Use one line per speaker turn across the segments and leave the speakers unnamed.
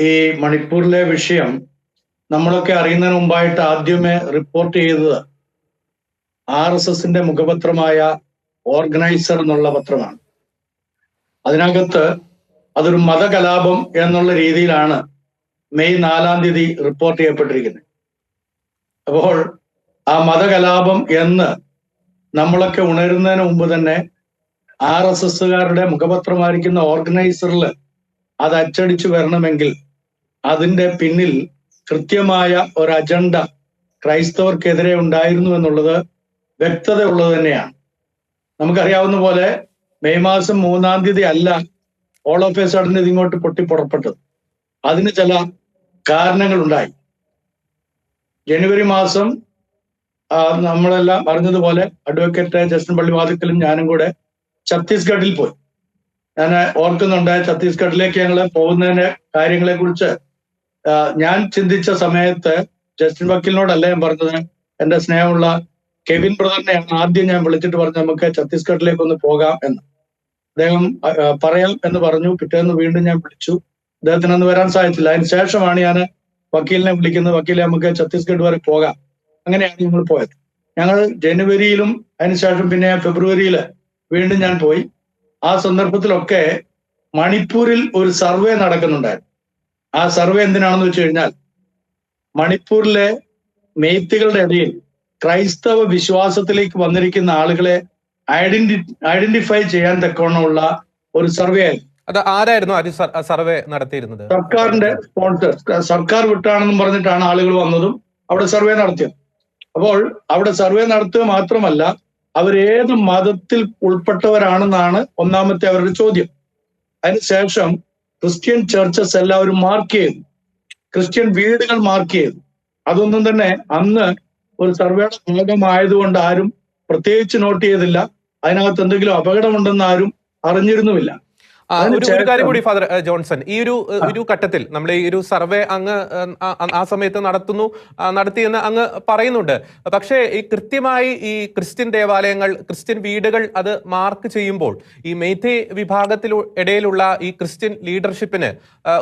ഈ മണിപ്പൂരിലെ വിഷയം നമ്മളൊക്കെ അറിയുന്നതിന് മുമ്പായിട്ട് ആദ്യമേ റിപ്പോർട്ട് ചെയ്തത് ആർ എസ് എസിന്റെ മുഖപത്രമായ ഓർഗനൈസർ എന്നുള്ള പത്രമാണ്. അതിനകത്ത് അതൊരു മതകലാപം എന്നുള്ള രീതിയിലാണ് മെയ് നാലാം തീയതി റിപ്പോർട്ട് ചെയ്യപ്പെട്ടിരിക്കുന്നത്. അപ്പോൾ ആ മതകലാപം എന്ന് നമ്മളൊക്കെ ഉണരുന്നതിന് മുമ്പ് തന്നെ ആർ എസ് എസുകാരുടെ മുഖപത്രമായിരിക്കുന്ന ഓർഗനൈസറിൽ അത് അച്ചടിച്ചു വരണമെങ്കിൽ അതിന്റെ പിന്നിൽ കൃത്യമായ ഒരു അജണ്ട ക്രൈസ്തവർക്കെതിരെ ഉണ്ടായിരുന്നു എന്നുള്ളത് വ്യക്തത ഉള്ളത് തന്നെയാണ്. നമുക്കറിയാവുന്ന പോലെ മെയ് മാസം മൂന്നാം തീയതി അല്ല ഓൾ ഓഫ് എ സഡൻ ഇത് ഇങ്ങോട്ട് പൊട്ടിപ്പുറപ്പെട്ടത്. അതിന് ചില കാരണങ്ങൾ ഉണ്ടായി ജനുവരി മാസം നമ്മളെല്ലാം അറിഞ്ഞതുപോലെ അഡ്വക്കേറ്റ് ജസ്റ്റിൻ പള്ളിവാതിക്കലും ഞാനും കൂടെ ഛത്തീസ്ഗഡിൽ പോയി. ഞാൻ ഓർക്കുന്നുണ്ട് ഛത്തീസ്ഗഡിലേക്ക് ഞങ്ങൾ പോകുന്നതിന്റെ കാര്യങ്ങളെ കുറിച്ച് ഞാൻ ചിന്തിച്ച സമയത്ത് ജസ്റ്റിൻ വക്കീലിനോടല്ല ഞാൻ പറഞ്ഞത്. എന്റെ സ്നേഹമുള്ള കെവിൻ ബ്രദറിനെയാണ് ആദ്യം ഞാൻ വിളിച്ചിട്ട് പറഞ്ഞു നമുക്ക് ഛത്തീസ്ഗഡിലേക്ക് ഒന്ന് പോകാം എന്ന്. അദ്ദേഹം പറയാം എന്ന് പറഞ്ഞു. പിറ്റേന്ന് വീണ്ടും ഞാൻ വിളിച്ചു. അദ്ദേഹത്തിന് അന്ന് വരാൻ സാധിച്ചില്ല. അതിന് ശേഷമാണ് ഞാൻ വക്കീലിനെ വിളിക്കുന്നത്. വക്കീലെ നമുക്ക് ഛത്തീസ്ഗഡ് വരെ പോകാം. അങ്ങനെയാണ് ഞങ്ങൾ പോയത്. ഞങ്ങൾ ജനുവരിയിലും അതിനുശേഷം പിന്നെ ഫെബ്രുവരിയിൽ വീണ്ടും ഞാൻ പോയി. ആ സന്ദർഭത്തിലൊക്കെ മണിപ്പൂരിൽ ഒരു സർവേ നടക്കുന്നുണ്ടായിരുന്നു. ആ സർവേ എന്തിനാണെന്ന് വെച്ച് കഴിഞ്ഞാൽ മണിപ്പൂരിലെ മെയ്ത്തുകളുടെ ഇടയിൽ ക്രൈസ്തവ വിശ്വാസത്തിലേക്ക് വന്നിരിക്കുന്ന ആളുകളെ ഐഡന്റി ഐഡന്റിഫൈ ചെയ്യാൻ തക്കവണ്ണമുള്ള ഒരു സർവേ ആയിരുന്നു.
അത് ആരായിരുന്നു അത് സർവേ നടത്തിയിരുന്നത്?
സർക്കാരിന്റെ സ്പോൺസർ സർക്കാർ വിട്ടാണെന്നും പറഞ്ഞിട്ടാണ് ആളുകൾ വന്നതും അവിടെ സർവേ നടത്തിയത്. അപ്പോൾ അവിടെ സർവേ നടത്തുക മാത്രമല്ല അവരേത് മതത്തിൽ ഉൾപ്പെട്ടവരാണെന്നാണ് ഒന്നാമത്തെ അവരുടെ ചോദ്യം. അതിനുശേഷം ക്രിസ്ത്യൻ ചർച്ചസ് എല്ലാവരും മാർക്ക് ചെയ്തു. ക്രിസ്ത്യൻ വീടുകൾ മാർക്ക് ചെയ്തു. അതൊന്നും തന്നെ അന്ന് ഒരു സർവേയുടെ ഭാഗമായതുകൊണ്ട് ആരും പ്രത്യേകിച്ച് നോട്ട് ചെയ്തില്ല. അതിനകത്ത് എന്തെങ്കിലും അപകടമുണ്ടെന്ന് ആരും അറിഞ്ഞിരുന്നുമില്ല.
ഒരു കാര്യം കൂടി ഫാദർ ജോൺസൺ. ഈ ഒരു ഒരു ഘട്ടത്തിൽ നമ്മൾ ഈ ഒരു സർവേ അങ്ങ് ആ സമയത്ത് നടത്തുന്നു നടത്തിയെന്ന് അങ്ങ് പറയുന്നുണ്ട്. പക്ഷേ ഈ കൃത്യമായി ഈ ക്രിസ്ത്യൻ ദേവാലയങ്ങൾ ക്രിസ്ത്യൻ വീടുകൾ അത് മാർക്ക് ചെയ്യുമ്പോൾ ഈ മെയ്തേ വിഭാഗത്തിൽ ഇടയിലുള്ള ഈ ക്രിസ്ത്യൻ ലീഡർഷിപ്പിന്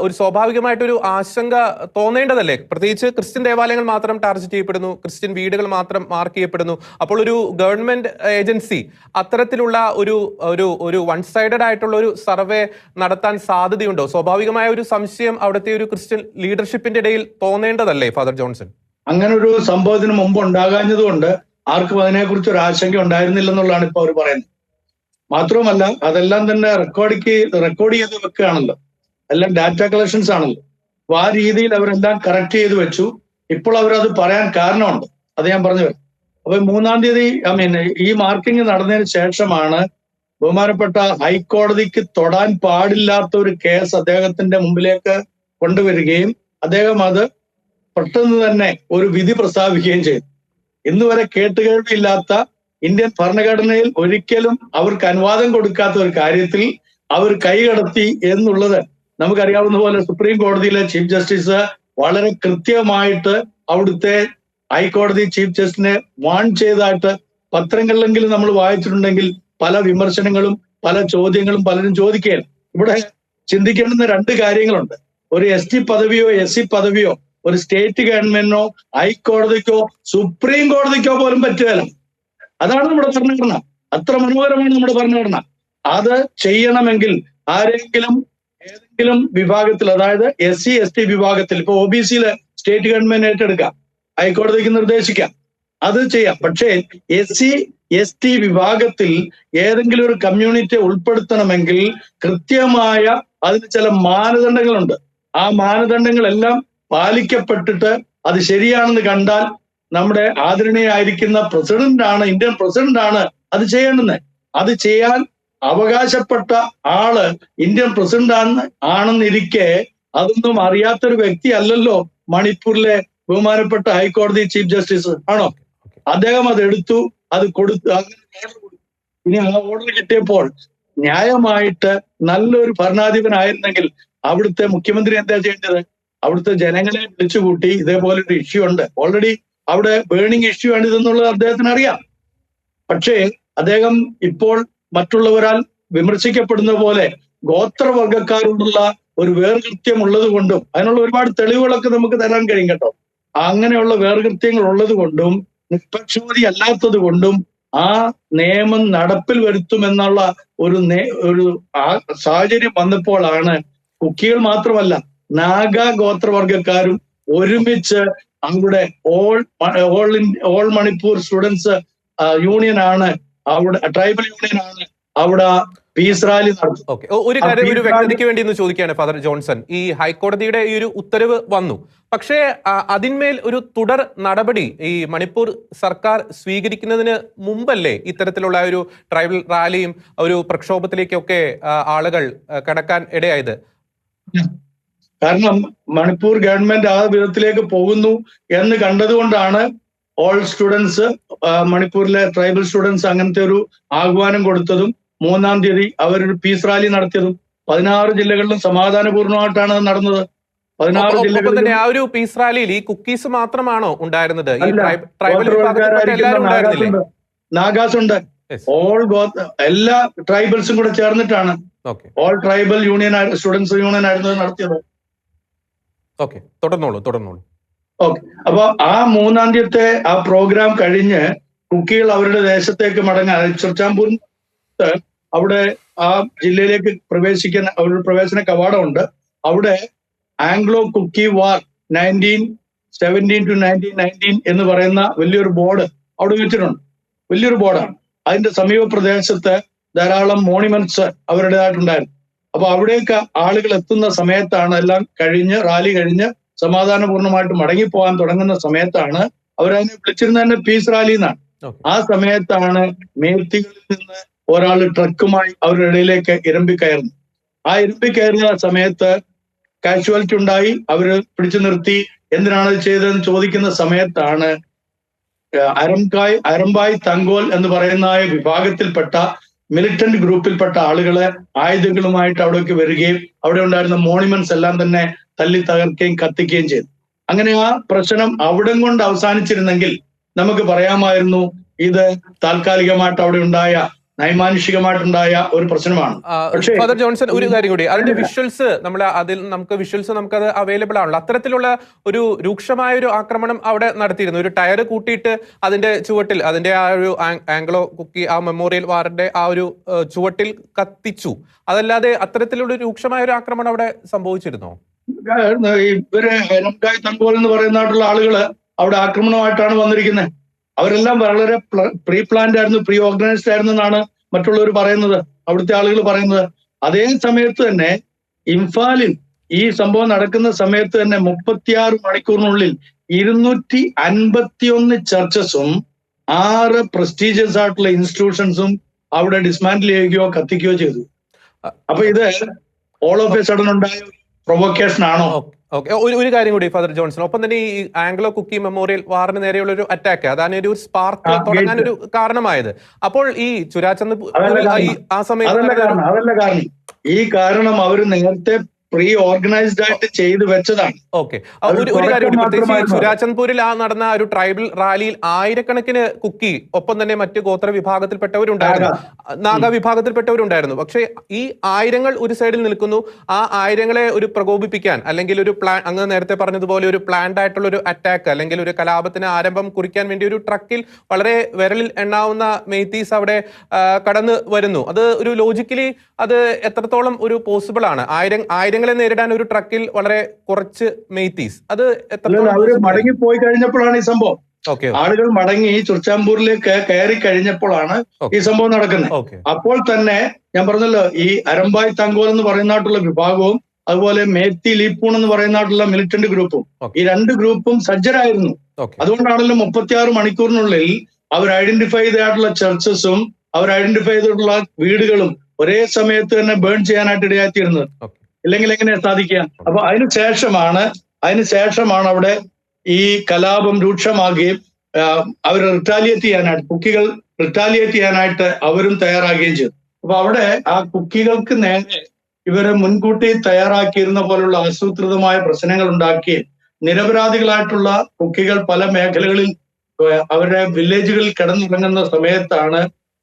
ഒരു സ്വാഭാവികമായിട്ടൊരു ആശങ്ക തോന്നേണ്ടതല്ലേ? പ്രത്യേകിച്ച് ക്രിസ്ത്യൻ ദേവാലയങ്ങൾ മാത്രം ടാർഗറ്റ് ചെയ്യപ്പെടുന്നു ക്രിസ്ത്യൻ വീടുകൾ മാത്രം മാർക്ക് ചെയ്യപ്പെടുന്നു. അപ്പോൾ ഒരു ഗവൺമെന്റ് ഏജൻസി അത്തരത്തിലുള്ള ഒരു ഒരു ഒരു വൺ സൈഡഡ് ആയിട്ടുള്ള ഒരു സർവേ നടത്താൻ സാധ്യതയുണ്ടോ? സ്വാഭാവികമായ ഒരു സംശയം അവിടുത്തെ ഒരു ക്രിസ്ത്യൻ ലീഡർഷിപ്പിന്റെ ഇടയിൽ തോന്നേണ്ടതല്ലേ ഫാദർ ജോൺസൺ?
അങ്ങനെ ഒരു സംഭവത്തിന് മുമ്പ് ഉണ്ടാകാഞ്ഞതുകൊണ്ട് ആർക്കും അതിനെക്കുറിച്ച് ഒരു ആശങ്ക ഉണ്ടായിരുന്നില്ലെന്നുള്ളതാണ് ഇപ്പൊ അവർ പറയുന്നത്. മാത്രവുമല്ല അതെല്ലാം തന്നെ റെക്കോർഡിക്ക് റെക്കോർഡ് ചെയ്ത് വെക്കുകയാണല്ലോ. എല്ലാം ഡാറ്റ കളക്ഷൻസ് ആണല്ലോ. അപ്പൊ ആ രീതിയിൽ അവരെല്ലാം കറക്റ്റ് ചെയ്ത് വെച്ചു. ഇപ്പോൾ അവരത് പറയാൻ കാരണമുണ്ട്. അത് ഞാൻ പറഞ്ഞു വരാം അപ്പൊ മൂന്നാം തീയതി ഐ മീൻ ഈ മാർക്കിംഗ് നടന്നതിന് ശേഷമാണ് ബഹുമാനപ്പെട്ട ഹൈക്കോടതിക്ക് തൊടാൻ പാടില്ലാത്ത ഒരു കേസ് അദ്ദേഹത്തിന്റെ മുമ്പിലേക്ക് കൊണ്ടുവരികയും അദ്ദേഹം അത് പെട്ടെന്ന് തന്നെ ഒരു വിധി പ്രസ്താവിക്കുകയും ചെയ്തു. ഇന്ന് വരെ കേട്ടുകേൾവിയില്ലാത്ത ഇന്ത്യൻ ഭരണഘടനയിൽ ഒരിക്കലും അവർക്ക് അനുവാദം കൊടുക്കാത്ത ഒരു കാര്യത്തിൽ അവർ കൈകടത്തി എന്നുള്ളത് നമുക്കറിയാവുന്ന പോലെ സുപ്രീം കോടതിയിലെ ചീഫ് ജസ്റ്റിസ് വളരെ കൃത്യമായിട്ട് അവിടുത്തെ ഹൈക്കോടതി ചീഫ് ജസ്റ്റിനെ വാൺ ചെയ്തായിട്ട് പത്രങ്ങളിലെങ്കിലും നമ്മൾ വായിച്ചിട്ടുണ്ടെങ്കിൽ പല വിമർശനങ്ങളും പല ചോദ്യങ്ങളും പലരും ചോദിക്കുകയാണ്. ഇവിടെ ചിന്തിക്കേണ്ടുന്ന രണ്ട് കാര്യങ്ങളുണ്ട്. ഒരു എസ് ടി പദവിയോ എസ് സി പദവിയോ ഒരു സ്റ്റേറ്റ് ഗവൺമെന്റിനോ ഹൈക്കോടതിക്കോ സുപ്രീം കോടതിക്കോ പോലും പറ്റുകയില്ല അതാണ് നമ്മുടെ ഭരണഘടന. അത്ര മനോഹരമാണ് നമ്മുടെ ഭരണഘടന. അത് ചെയ്യണമെങ്കിൽ ആരെങ്കിലും ഏതെങ്കിലും വിഭാഗത്തിൽ അതായത് എസ് സി എസ് ടി വിഭാഗത്തിൽ ഇപ്പൊ ഒ ബി സിയിലെ സ്റ്റേറ്റ് ഗവൺമെന്റ് ഏറ്റെടുക്കാം. ഹൈക്കോടതിക്ക് നിർദ്ദേശിക്കാം. അത് ചെയ്യാം. പക്ഷേ എസ് സി എസ് ടി വിഭാഗത്തിൽ ഏതെങ്കിലും ഒരു കമ്മ്യൂണിറ്റിയെ ഉൾപ്പെടുത്തണമെങ്കിൽ കൃത്യമായ അതിന് ചില മാനദണ്ഡങ്ങളുണ്ട്. ആ മാനദണ്ഡങ്ങളെല്ലാം പാലിക്കപ്പെട്ടിട്ട് അത് ശരിയാണെന്ന് കണ്ടാൽ നമ്മുടെ ആദരണീയായിരിക്കുന്ന പ്രസിഡന്റ് ആണ് ഇന്ത്യൻ പ്രസിഡന്റ് ആണ് അത് ചെയ്യേണ്ടത് അത് ചെയ്യാൻ അവകാശപ്പെട്ട ആൾ ഇന്ത്യൻ പ്രസിഡന്റ് ആണ് ആണെന്നിരിക്കെ അതൊന്നും അറിയാത്തൊരു വ്യക്തി അല്ലല്ലോ മണിപ്പൂരിലെ ബഹുമാനപ്പെട്ട ഹൈക്കോടതി ചീഫ് ജസ്റ്റിസ് ആണോ? അദ്ദേഹം അത് എടുത്തു അത് കൊടുത്തു. അങ്ങനെ ഓർഡർ കൊടുത്തു ഇനി ആ ഓർഡർ കിട്ടിയപ്പോൾ ന്യായമായിട്ട് നല്ലൊരു ഭരണാധിപനായിരുന്നെങ്കിൽ അവിടുത്തെ മുഖ്യമന്ത്രി എന്താ ചെയ്യേണ്ടത്? അവിടുത്തെ ജനങ്ങളെ വിളിച്ചുകൂട്ടി ഇതേപോലെ ഒരു ഇഷ്യൂ ഉണ്ട്. ഓൾറെഡി അവിടെ ബേണിംഗ് ഇഷ്യൂ ആണ് ഇതെന്നുള്ളത് അദ്ദേഹത്തിന് അറിയാം. പക്ഷേ അദ്ദേഹം ഇപ്പോൾ മറ്റുള്ളവരാൽ വിമർശിക്കപ്പെടുന്ന പോലെ ഗോത്രവർഗക്കാരോടുള്ള ഒരു വേർകൃത്യം ഉള്ളത് കൊണ്ടും അതിനുള്ള ഒരുപാട് തെളിവുകളൊക്കെ നമുക്ക് തരാൻ കഴിയും കേട്ടോ. അങ്ങനെയുള്ള വേർകൃത്യങ്ങൾ ഉള്ളത് കൊണ്ടും നിഷ്പക്ഷപാതി അല്ലാത്തത് കൊണ്ടും ആ നിയമം നടപ്പിൽ വരുത്തുമെന്നുള്ള ഒരു ഒരു സാഹചര്യം വന്നപ്പോഴാണ് കുക്കികൾ മാത്രമല്ല നാഗ ഗോത്രവർഗക്കാരും ഒരുമിച്ച് അവിടെ all all in- all Manipur students union ആണ് അവിടെ ട്രൈബൽ യൂണിയൻ ആണ് അവിടെ പീസ് റാലി
ഓക്കെ. ഒരു കാര്യം ഒരു വ്യക്തതയ്ക്ക് വേണ്ടി ഒന്ന് ചോദിക്കുകയാണ് ഫാദർ ജോൺസൺ. ഈ ഹൈക്കോടതിയുടെ ഈ ഒരു ഉത്തരവ് വന്നു. പക്ഷേ അതിന്മേൽ ഒരു തുടർ നടപടി ഈ മണിപ്പൂർ സർക്കാർ സ്വീകരിക്കുന്നതിന് മുമ്പല്ലേ ഇത്തരത്തിലുള്ള ഒരു ട്രൈബൽ റാലിയും ഒരു പ്രക്ഷോഭത്തിലേക്കൊക്കെ ആളുകൾ കടക്കാൻ ഇടയായത്?
കാരണം മണിപ്പൂർ ഗവൺമെന്റ് ആ വിധത്തിലേക്ക് പോകുന്നു എന്ന് കണ്ടതുകൊണ്ടാണ് ഓൾ സ്റ്റുഡൻസ് മണിപ്പൂരിലെ ട്രൈബൽ സ്റ്റുഡൻസ് അങ്ങനത്തെ ഒരു ആഹ്വാനം കൊടുത്തതും മൂന്നാം തീയതി അവരൊരു പീസ് റാലി നടത്തിയതും പതിനാറ് ജില്ലകളിലും സമാധാനപൂർണമായിട്ടാണ് അത് നടന്നത്. പതിനാറ് ജില്ലകളിൽ
ആ ഒരു പീസ് റാലിയിൽ ഈ കുക്കീസ് മാത്രമാണോ ഉണ്ടായിരുന്നത്?
നാഗാസുണ്ട്. നാഗാസുണ്ട്. ഓൾ ഗോത്ര എല്ലാ ട്രൈബൽസും കൂടെ ചേർന്നിട്ടാണ്. All tribal union students union ആയിരുന്നു നടത്തിയത്.
ഓക്കെ തുടർന്നോളൂ തുടർന്നോളൂ.
ഓക്കെ അപ്പൊ ആ മൂന്നാം തീയത്തെ ആ പ്രോഗ്രാം കഴിഞ്ഞ് കുക്കികൾ അവരുടെ ദേശത്തേക്ക് മടങ്ങാൻ ചുർച്ചാമ്പൂർ അവിടെ ആ ജില്ലയിലേക്ക് പ്രവേശിക്കുന്ന ഒരു പ്രവേശന കവാടമുണ്ട്. അവിടെ Anglo Kuki war nineteen seventeen to nineteen nineteen എന്ന് പറയുന്ന വലിയൊരു ബോർഡ് അവിടെ വെച്ചിട്ടുണ്ട്. വലിയൊരു ബോർഡാണ്. അതിന്റെ സമീപ പ്രദേശത്ത് ധാരാളം മോണിമെന്റ്സ് അവരുടേതായിട്ടുണ്ടായിരുന്നു. അപ്പൊ അവിടേക്ക് ആളുകൾ എത്തുന്ന സമയത്താണ് എല്ലാം കഴിഞ്ഞ് റാലി കഴിഞ്ഞ് സമാധാനപൂർണമായിട്ട് മടങ്ങിപ്പോകാൻ തുടങ്ങുന്ന സമയത്താണ് അവരതിനെ വിളിച്ചിരുന്ന തന്നെ പീസ് റാലി എന്നാണ്. ആ സമയത്താണ് മേത്തികളിൽ നിന്ന് ഒരാൾ ട്രക്കുമായി അവരുടെ ഇടയിലേക്ക് ഇരമ്പി കയറുന്നു. ആ ഇരമ്പി കയറുന്ന സമയത്ത് കാഷ്വാലിറ്റി ഉണ്ടായി. അവർ പിടിച്ചു നിർത്തി. എന്തിനാണ് ചെയ്തതെന്ന് ചോദിക്കുന്ന സമയത്താണ് അരംകായ് അരമ്പായ് തങ്കോൽ എന്ന് പറയുന്ന വിഭാഗത്തിൽപ്പെട്ട മിലിറ്റന്റ് ഗ്രൂപ്പിൽപ്പെട്ട ആളുകൾ ആയുധങ്ങളുമായിട്ട് അവിടേക്ക് വരികയും അവിടെ ഉണ്ടായിരുന്ന മോണിമെന്റ്സ് എല്ലാം തന്നെ തല്ലി തകർക്കുകയും കത്തിക്കുകയും ചെയ്തു. അങ്ങനെ ആ പ്രശ്നം അവിടം കൊണ്ട് അവസാനിച്ചിരുന്നെങ്കിൽ നമുക്ക് പറയാമായിരുന്നു ഇത് താൽക്കാലികമായിട്ട് അവിടെ ഉണ്ടായ നൈമാനുഷികമായിട്ടുണ്ടായ ഒരു പ്രശ്നമാണ്.
ഫാദർ ജോൺസൺ ഒരു കാര്യം കൂടി. അതിന്റെ വിഷ്വൽസ് നമ്മൾ അതിൽ നമുക്ക് വിഷ്വൽസ് നമുക്ക് അത് അവൈലബിൾ ആണല്ലോ. അത്തരത്തിലുള്ള ഒരു രൂക്ഷമായ ഒരു ആക്രമണം അവിടെ നടത്തിയിരുന്നു. ഒരു ടയർ കൂട്ടിയിട്ട് അതിന്റെ ചുവട്ടിൽ അതിന്റെ ആ ഒരു ആംഗ്ലോ കുക്കി ആ മെമ്മോറിയൽ വാറിന്റെ ആ ഒരു ചുവട്ടിൽ കത്തിച്ചു. അതല്ലാതെ അത്തരത്തിലുള്ള രൂക്ഷമായ ഒരു ആക്രമണം അവിടെ സംഭവിച്ചിരുന്നോ?
ഇവർ തങ്കോൽ എന്ന് പറയുന്ന ആളുകൾ അവിടെ ആക്രമണമായിട്ടാണ് വന്നിരിക്കുന്നത് അവരെല്ലാം വളരെ പ്രീ പ്ലാൻഡ് ആയിരുന്നു പ്രീ ഓർഗനൈസ്ഡ് ആയിരുന്നു എന്നാണ് മറ്റുള്ളവർ പറയുന്നത് അവിടുത്തെ ആളുകൾ പറയുന്നത്. അതേ സമയത്ത് തന്നെ ഇംഫാലിൽ ഈ സംഭവം നടക്കുന്ന സമയത്ത് തന്നെ മുപ്പത്തിയാറ് മണിക്കൂറിനുള്ളിൽ ഇരുന്നൂറ്റി അൻപത്തിയൊന്ന് ചർച്ചസും ആറ് പ്രസ്റ്റീജിയസ് ആയിട്ടുള്ള ഇൻസ്റ്റിറ്റ്യൂഷൻസും അവിടെ ഡിസ്മാൻഡിൽ ചെയ്യുകയോ കത്തിക്കുകയോ ചെയ്തു. അപ്പൊ ഇത് ഓൾ ഓഫ് എ സഡൻ ഉണ്ടായ പ്രൊവോക്കേഷൻ ആണോ?
ഓക്കെ ഒരു ഒരു കാര്യം കൂടി ഫാദർ ജോൺസൺ ഒപ്പം തന്നെ ഈ ആംഗ്ലോ കുക്കി മെമ്മോറിയൽ വാറിന് നേരെയുള്ള ഒരു അറ്റാക്ക് അതാണ് ഒരു സ്പാർക്ക് തുടങ്ങാൻ ഒരു കാരണമായത്. അപ്പോൾ ഈ ചുരാചന്ദ് ആ സമയത്ത്
ഈ കാരണം അവർ നേരത്തെ പ്രീ ഓർഗനൈസ്ഡ് ആയിട്ട് ചെയ്തു വെച്ചതാണ്.
ഓക്കെ. ഒരു കാര്യം ഈ ആ നടന്ന ഒരു ട്രൈബൽ റാലിയിൽ ആയിരക്കണക്കിന് കുക്കി ഒപ്പം തന്നെ മറ്റ് ഗോത്ര വിഭാഗത്തിൽപ്പെട്ടവരുണ്ടായിരുന്നു. നാഗ. വിഭാഗത്തിൽപ്പെട്ടവരുണ്ടായിരുന്നു. പക്ഷേ ഈ ആയിരങ്ങൾ ഒരു സൈഡിൽ നിൽക്കുന്നു. ആ ആയിരങ്ങളെ ഒരു പ്രകോപിപ്പിക്കാൻ അല്ലെങ്കിൽ ഒരു പ്ലാൻ അങ്ങ് നേരത്തെ പറഞ്ഞതുപോലെ ഒരു പ്ലാൻഡ് ആയിട്ടുള്ള ഒരു അറ്റാക്ക് അല്ലെങ്കിൽ ഒരു കലാപത്തിന് ആരംഭം കുറിക്കാൻ വേണ്ടി ഒരു ട്രക്കിൽ വളരെ വിരലിൽ എണ്ണാവുന്ന മെയ്ത്തീസ് അവിടെ കടന്നു വരുന്നു. അത് ഒരു ലോജിക്കലി അത് എത്രത്തോളം ഒരു പോസിബിൾ ആണ്? ആയിരം ആയിരം ആയിരങ്ങളെ നേരിടാൻ ഒരു ട്രക്കിൽ വളരെ കുറച്ച് മെയ്ത്തീസ്. അത്
അവർ മടങ്ങി പോയി കഴിഞ്ഞപ്പോഴാണ് ഈ സംഭവം. ആളുകൾ മടങ്ങി ചുർച്ചാമ്പൂരിലേക്ക് കയറി കഴിഞ്ഞപ്പോഴാണ് ഈ സംഭവം നടക്കുന്നത്. അപ്പോൾ തന്നെ ഞാൻ പറഞ്ഞല്ലോ ഈ അരമ്പായ് തങ്കോൽ എന്ന് പറയുന്നതായിട്ടുള്ള വിഭാഗവും അതുപോലെ മേത്തി ലീപ്പൂൺ എന്ന് പറയുന്നതായിട്ടുള്ള മിലിറ്റന്റ് ഗ്രൂപ്പും ഈ രണ്ട് ഗ്രൂപ്പും സജ്ജരായിരുന്നു. അതുകൊണ്ടാണല്ലോ മുപ്പത്തിയാറ് മണിക്കൂറിനുള്ളിൽ അവർ ഐഡന്റിഫൈ ചെയ്തായിട്ടുള്ള ചർച്ചസും അവർ ഐഡന്റിഫൈ ചെയ്തിട്ടുള്ള വീടുകളും ഒരേ സമയത്ത് തന്നെ ബേൺ ചെയ്യാനായിട്ട് ഇടയാത്തിയിരുന്നത്
ഓക്കെ.
ഇല്ലെങ്കിൽ എങ്ങനെ സാധിക്കുക? അപ്പൊ അതിനു ശേഷമാണ് അതിനു ശേഷമാണ് അവിടെ ഈ കലാപം രൂക്ഷമാകുകയും അവർ റിട്ടാലിയേറ്റ് ചെയ്യാനായിട്ട് കുക്കികൾ റിട്ടാലിയേറ്റ് ചെയ്യാനായിട്ട് അവരും തയ്യാറാകുകയും ചെയ്തു. അപ്പൊ അവിടെ ആ കുക്കികൾക്ക് നേരെ ഇവരെ മുൻകൂട്ടി തയ്യാറാക്കിയിരുന്ന പോലുള്ള ആസൂത്രിതമായ പ്രശ്നങ്ങൾ ഉണ്ടാക്കുകയും നിരപരാധികളായിട്ടുള്ള കുക്കികൾ പല മേഖലകളിൽ അവരുടെ വില്ലേജുകളിൽ കിടന്നിറങ്ങുന്ന സമയത്താണ്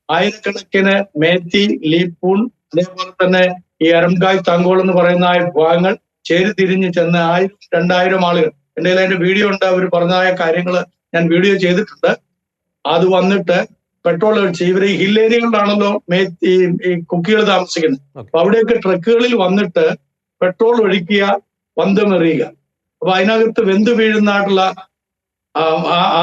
ആയിരക്കണക്കിന് മേത്തി ലീപ്പൂൺ അതേപോലെ തന്നെ ഈ അരംകായ് തങ്കോൾ എന്ന് പറയുന്ന ആ ഭാഗങ്ങൾ ചേരിതിരിഞ്ഞ് ചെന്ന് ആയിരം രണ്ടായിരം ആളുകൾ. എന്റെ കയ്യിൽ അതിന്റെ വീഡിയോ ഉണ്ട്. അവർ പറഞ്ഞതായ കാര്യങ്ങൾ ഞാൻ വീഡിയോ ചെയ്തിട്ടുണ്ട്. അത് വന്നിട്ട് പെട്രോൾ അടിച്ച് ഇവർ ഈ ഹിൽ ഏരിയകളിലാണല്ലോ മേ ഈ കുക്കികൾ താമസിക്കുന്നത്. അപ്പൊ അവിടെയൊക്കെ ട്രക്കുകളിൽ വന്നിട്ട് പെട്രോൾ ഒഴിക്കുക പന്തമെറിയുക അപ്പൊ അതിനകത്ത് വെന്ത് വീഴുന്നതായിട്ടുള്ള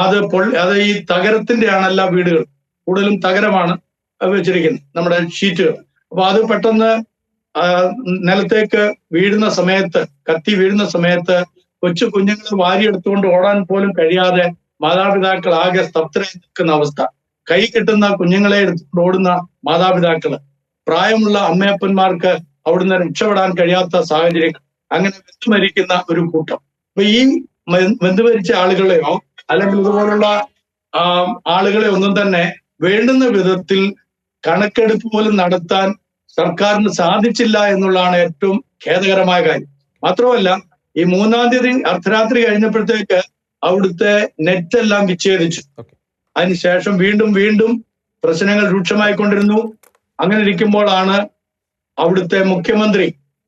അത് പൊള്ളി അത് ഈ തകരത്തിന്റെ എല്ലാ വീടുകളും കൂടുതലും തകരമാണ് വെച്ചിരിക്കുന്നത്. നമ്മുടെ ഷീറ്റുകൾ. അപ്പൊ അത് പെട്ടെന്ന് നിലത്തേക്ക് വീഴുന്ന സമയത്ത് കത്തി വീഴുന്ന സമയത്ത് കൊച്ചു കുഞ്ഞുങ്ങൾ വാരിയെടുത്തുകൊണ്ട് ഓടാൻ പോലും കഴിയാതെ മാതാപിതാക്കൾ ആകെ സ്തബ്ധരായി നിൽക്കുന്ന അവസ്ഥ. കൈ കിട്ടുന്ന കുഞ്ഞുങ്ങളെ എടുത്തുകൊണ്ട് ഓടുന്ന മാതാപിതാക്കൾ. പ്രായമുള്ള അമ്മയപ്പന്മാർക്ക് അവിടുന്ന് രക്ഷപ്പെടാൻ കഴിയാത്ത സാഹചര്യം അങ്ങനെ വെന്തു മരിക്കുന്ന ഒരു കൂട്ടം. അപ്പൊ ഈ വെന്തു മരിച്ച ആളുകളെയോ അല്ലെങ്കിൽ ഇതുപോലുള്ള ആളുകളെ ഒന്നും തന്നെ വേണ്ടുന്ന വിധത്തിൽ കണക്കെടുപ്പ് പോലും നടത്താൻ സർക്കാരിന് സാധിച്ചില്ല എന്നുള്ളതാണ് ഏറ്റവും ഖേദകരമായ കാര്യം. മാത്രമല്ല ഈ മൂന്നാം തീയതി അർദ്ധരാത്രി കഴിഞ്ഞപ്പോഴത്തേക്ക് അവിടുത്തെ നെറ്റ് എല്ലാം വിച്ഛേദിച്ചു. അതിനുശേഷം വീണ്ടും വീണ്ടും പ്രശ്നങ്ങൾ രൂക്ഷമായിക്കൊണ്ടിരുന്നു. അങ്ങനെ ഇരിക്കുമ്പോഴാണ് അവിടുത്തെ മുഖ്യമന്ത്രി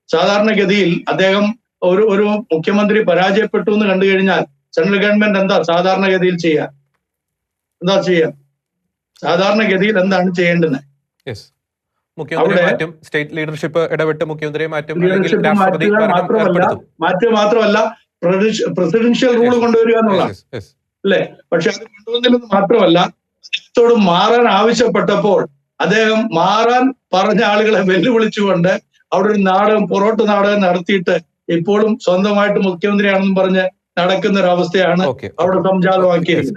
സാധാരണഗതിയിൽ അദ്ദേഹം ഒരു ഒരു മുഖ്യമന്ത്രി പരാജയപ്പെട്ടു എന്ന് കണ്ടു കഴിഞ്ഞാൽ സെൻട്രൽ ഗവൺമെന്റ് എന്താ സാധാരണഗതിയിൽ ചെയ്യുക എന്താ ചെയ്യുക സാധാരണഗതിയിൽ എന്താണ് ചെയ്യേണ്ടത്?
മുഖ്യമന്ത്രിയെ മാറ്റും സ്റ്റേറ്റ് ലീഡർഷിപ്പ് ഇടപെട്ട് മുഖ്യമന്ത്രിയെ മാറ്റും അല്ലെങ്കിൽ രാഷ്ട്രപതി
മാറ്റുക മാത്രമല്ല പ്രസിഡൻഷ്യൽ റൂൾ. കൊണ്ടുവരിക എന്നുള്ള. അല്ലെ പക്ഷെ അത് കൊണ്ടുവന്നില്ലെന്ന് മാത്രമല്ല അദ്ദേഹത്തോട് മാറാൻ ആവശ്യപ്പെട്ടപ്പോൾ അദ്ദേഹം മാറാൻ പറഞ്ഞ ആളുകളെ വെല്ലുവിളിച്ചുകൊണ്ട് അവിടെ ഒരു നാടകം പൊറോട്ട് നാടകം നടത്തിയിട്ട് ഇപ്പോഴും സ്വന്തമായിട്ട് മുഖ്യമന്ത്രിയാണെന്ന് പറഞ്ഞ് നടക്കുന്ന ഒരു അവസ്ഥയാണ് അവിടെ. സംജാതമാക്കിയത്.